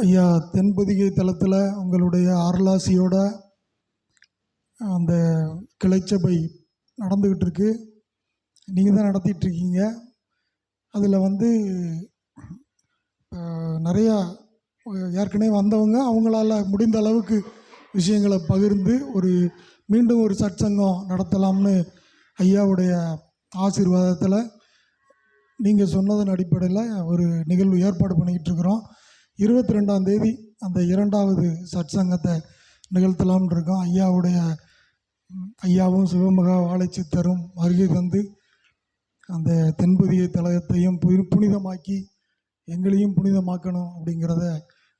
ஐயா தென்பொதிகை தளத்தில் உங்களுடைய ஆரலாசியோட அந்த கிளைச்சபை நடந்துக்கிட்டு இருக்கு நீங்கள் தான் நடத்திட்டு இருக்கீங்க அதில் வந்து நிறையா ஏற்கனவே வந்தவங்க அவங்களால முடிந்த அளவுக்கு விஷயங்களை பகிர்ந்து ஒரு மீண்டும் ஒரு சற்சங்கம் நடத்தலாம்னு ஐயாவுடைய ஆசீர்வாதத்தில் நீங்கள் சொன்னதன் அடிப்படையில் ஒரு நிகழ்வு ஏற்பாடு பண்ணிக்கிட்டு இருக்கிறோம் இருபத்தி ரெண்டாம் தேதி அந்த இரண்டாவது சத்சங்கத்தை நிகழ்த்தலாம்னு இருக்கோம். ஐயாவுடைய ஐயாவும் சிவமகா வாழைச்சித்தரும் வருகை தந்து அந்த தென்புதிய தலகத்தையும் புனி- புனிதமாக்கி எங்களையும் புனிதமாக்கணும் அப்படிங்கிறத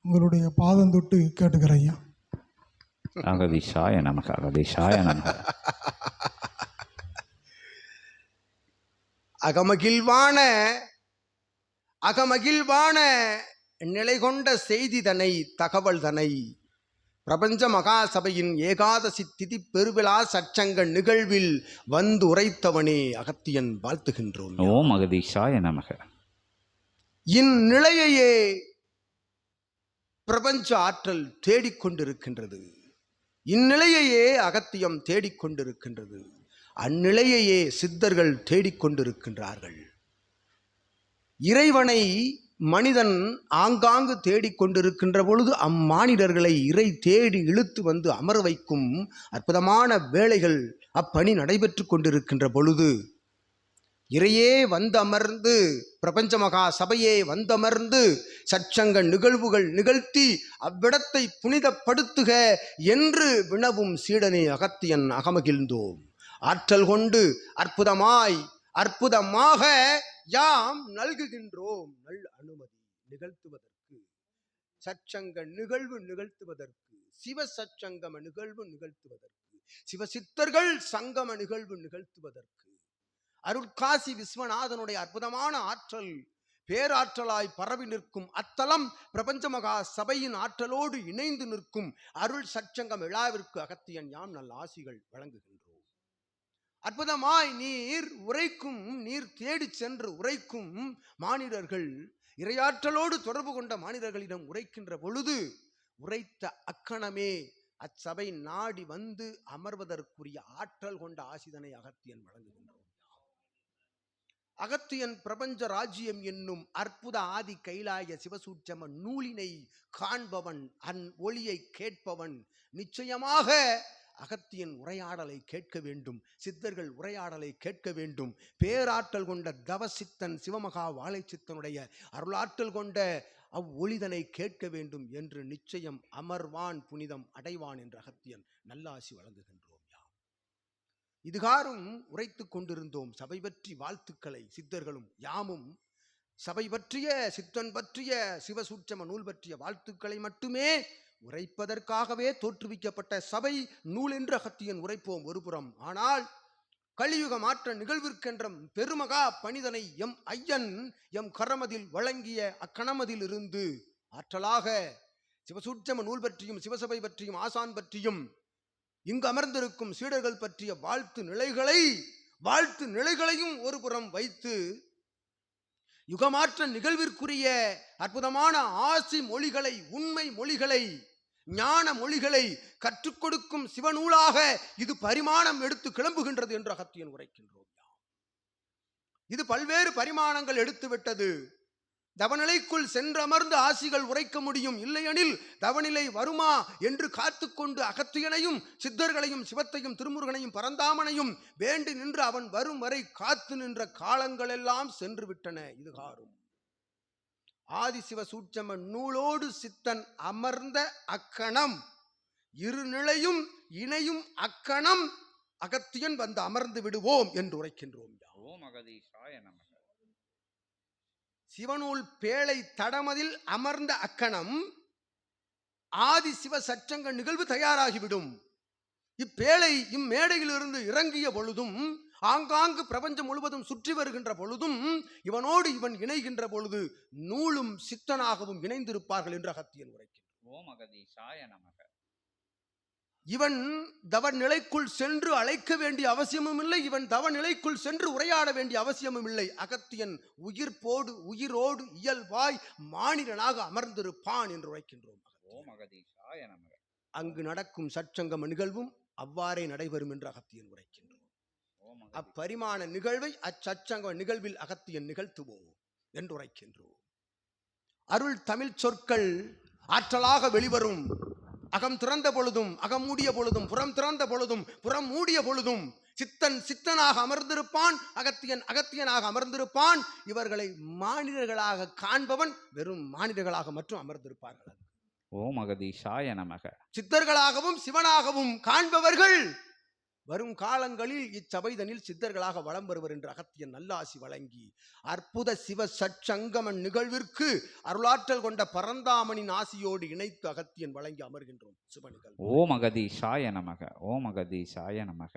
உங்களுடைய பாதம் தொட்டு கேட்டுக்கிறேன் ஐயா. அகதிஷாய நமக அகதிஷாய அகமகிழ்வான அகமகிழ்வான நிலை கொண்ட செய்தி தனை தகவல் தனை பிரபஞ்ச மகாசபையின் ஏகாதசி திதி பெருவிழா சச்சங்க நிகழ்வில் வந்து உரைத்தவனே அகத்தியன் வாழ்த்துகின்றோம். ஓம் அகதிஷாய நமக. இந்நிலையையே பிரபஞ்ச ஆற்றல் தேடிக்கொண்டிருக்கின்றது இந்நிலையையே அகத்தியம் தேடிக்கொண்டிருக்கின்றது அந்நிலையையே சித்தர்கள் தேடிக்கொண்டிருக்கின்றார்கள் இறைவனை மனிதன் ஆங்காங்கு தேடிக்கொண்டிருக்கின்ற பொழுது அம்மானிடர்களை இறை தேடி இழுத்து வந்து அமர வைக்கும் அற்புதமான வேலைகள் அப்பணி நடைபெற்று கொண்டிருக்கின்ற பொழுது. இறையே வந்தமர்ந்து பிரபஞ்ச மகா சபையே வந்தமர்ந்து சச்சங்க நிகழ்வுகள் நிகழ்த்தி அவ்விடத்தை புனிதப்படுத்துக என்று வினவும் சீடனை அகத்தியன் அகமகிழ்ந்தோம். ஆற்றல் கொண்டு அற்புதமாய் அற்புதமாக யாம் நல்குகின்றோம். நல் அனுமதி நிகழ்த்துவதற்கு. சச்சங்க நிகழ்வு நிகழ்த்துவதற்கு. சிவ சச்சங்கம நிகழ்வு நிகழ்த்துவதற்கு. சிவசித்தர்கள் சங்கம நிகழ்வு நிகழ்த்துவதற்கு. அருட்காசி விஸ்வநாதனுடைய அற்புதமான ஆற்றல் பேராற்றலாய் பரவி நிற்கும் அத்தலம் பிரபஞ்ச மகா சபையின் ஆற்றலோடு இணைந்து நிற்கும் அருள் சச்சங்கம் விழாவிற்கு அகத்தியன் யாம் நல்ல ஆசிகள் வழங்குகின்றோம். அற்புதமாய் நீர் உரைக்கும் நீர் தேடி சென்று உரைக்கும் மானிடர்கள் இரையாற்றலோடு தொடர்பு கொண்ட மாநிலர்களிடம் உரைக்கின்ற பொழுது உரைத்த அக்கணமே அச்சபை நாடி வந்து அமர்வதற்குரிய ஆற்றல் கொண்ட ஆசிதனை அகத்தியன் வழங்குகின்றோம். அகத்தியன் பிரபஞ்ச ராஜ்யம் என்னும் அற்புத ஆதி கைலாய சிவசூட்சம நூலினை காண்பவன் அன் ஒளியை கேட்பவன் நிச்சயமாக அகத்தியன் உரையாடலை கேட்க வேண்டும் சித்தர்கள் உரையாடலை கேட்க வேண்டும். பேராற்றல் கொண்ட தவசித்தன் சிவமகா வாழைச்சித்தனுடைய அருளாற்றல் கொண்ட அவ்வொளிதனை கேட்க வேண்டும் என்று நிச்சயம் அமர்வான் புனிதம் அடைவான் என்ற அகத்தியன் நல்லாசி வழங்குகின்றோம் யாம். இதுகாரும் உரைத்துக் கொண்டிருந்தோம் சபை பற்றி வாழ்த்துக்களை சித்தர்களும் யாமும். சபை பற்றிய சித்தன் பற்றிய சிவசூட்சம நூல் பற்றிய வாழ்த்துக்களை மட்டுமே உரைப்பதற்காகவே தோற்றுவிக்கப்பட்ட சபை நூல் என்று அகத்தியன் உரைப்போம் ஒருபுறம். ஆனால் கலியுக மாற்ற நிகழ்விற்கென்ற பெருமகா பணிதனை எம் ஐயன் எம் கரமதில் வழங்கிய அக்கணமதில் இருந்து ஆற்றலாக சிவசூட்சம நூல் பற்றியும் சிவசபை பற்றியும் ஆசான் பற்றியும் இங்கு அமர்ந்திருக்கும் சீடர்கள் பற்றிய வாழ்த்து நிலைகளை வாழ்த்து நிலைகளையும் ஒரு புறம் வைத்து யுகமாற்ற நிகழ்விற்குரிய அற்புதமான ஆசி மொழிகளை உண்மை மொழிகளை ஞான மொழிகளை கற்றுக் கொடுக்கும் சிவநூலாக இது பரிமாணம் எடுத்து கிளம்புகின்றது என்று அகத்தியன் உரைக்கின்றோம் இது பல்வேறு பரிமாணங்கள் எடுத்துவிட்டது தவநிலைக்குள் சென்றமர்ந்து ஆசிகள் உரைக்க முடியும் இல்லையெனில் தவநிலை வருமா என்று காத்துக்கொண்டு அகத்தியனையும் சித்தர்களையும் சிவத்தையும் திருமுருகனையும் பரந்தாமனையும் வேண்டி நின்று அவன் வரும் வரை காத்து நின்ற காலங்களெல்லாம் சென்று விட்டன. இது காரும். ஆதிசிவ சூட்சம நூலோடு சித்தன் அமர்ந்த அக்கணம். இருநிலையும் இணையும் அக்கணம். அகத்தியன் வந்து அமர்ந்து விடுவோம் என்று உரைக்கின்றோம் யாம். ஓம் அகதிஷாய நமக. சிவனூல் பேழை தடமதில் அமர்ந்த அக்கணம். ஆதி சிவ சச்சங்க நிகழ்வு தயாராகிவிடும். இப்பேழை இம்மேடையிலிருந்து இறங்கிய பொழுதும் ஆங்காங்கு பிரபஞ்சம் முழுவதும் சுற்றி வருகின்ற பொழுதும் இவனோடு இவன் இணைகின்ற பொழுது நூலும் சித்தனாகவும் இணைந்திருப்பார்கள் என்று அகத்தியன் இவன் தவ நிலைக்குள் சென்று அழைக்க வேண்டிய அவசியமும் இல்லை இவன் தவ நிலைக்குள் சென்று உரையாட வேண்டிய அவசியமும் இல்லை. அகத்தியன் உயிர்ப்போடு உயிரோடு இயல்பாய் மானிடனாக அமர்ந்திருப்பான் என்று உரைக்கின்றோம். ஓம் அகதீஷாய நமக. அங்கு நடக்கும் சற்சங்கம நிகழ்வும் அவ்வாறே நடைபெறும் என்று அகத்தியன் உரைக்கின்றோம் அப்பரிமாண நிகழ்வை அச்சச்சங்க நிகழ்வில் அகத்தியன் நிகழ்த்துவோம் என்று உரைக்கின்றோம். அருள் தமிழ் சொற்கள் ஆற்றலாக வெளிவரும். அகம் திறந்த பொழுதும் அகம் மூடிய பொழுதும் புறம் திறந்த பொழுதும் புறம் மூடிய பொழுதும் சித்தன் சித்தனாக அமர்ந்திருப்பான் அகத்தியன் அகத்தியனாக அமர்ந்திருப்பான். இவர்களை மானிடர்களாக காண்பவன் வெறும் மானிடர்களாக மட்டும் அமர்ந்திருப்பார்கள். ஓம் அகதீஷாய நமக. சித்தர்களாகவும் சிவனாகவும் காண்பவர்கள் வரும் காலங்களில் இச்சபைதனில் சித்தர்களாக வலம் வருவர் என்று அகத்தியன் நல்லாசி வழங்கி அற்புத சிவ சற்சங்கம நிகழ்விற்கு அருளாற்றல் கொண்ட பரந்தாமனின் ஆசியோடு இணைத்து அகத்தியன் வழங்கி அமர்கின்றோம். சிவ நிகழ்வு. ஓம் அகதீஷாய நமக. ஓம் அகதீஷாய நமக.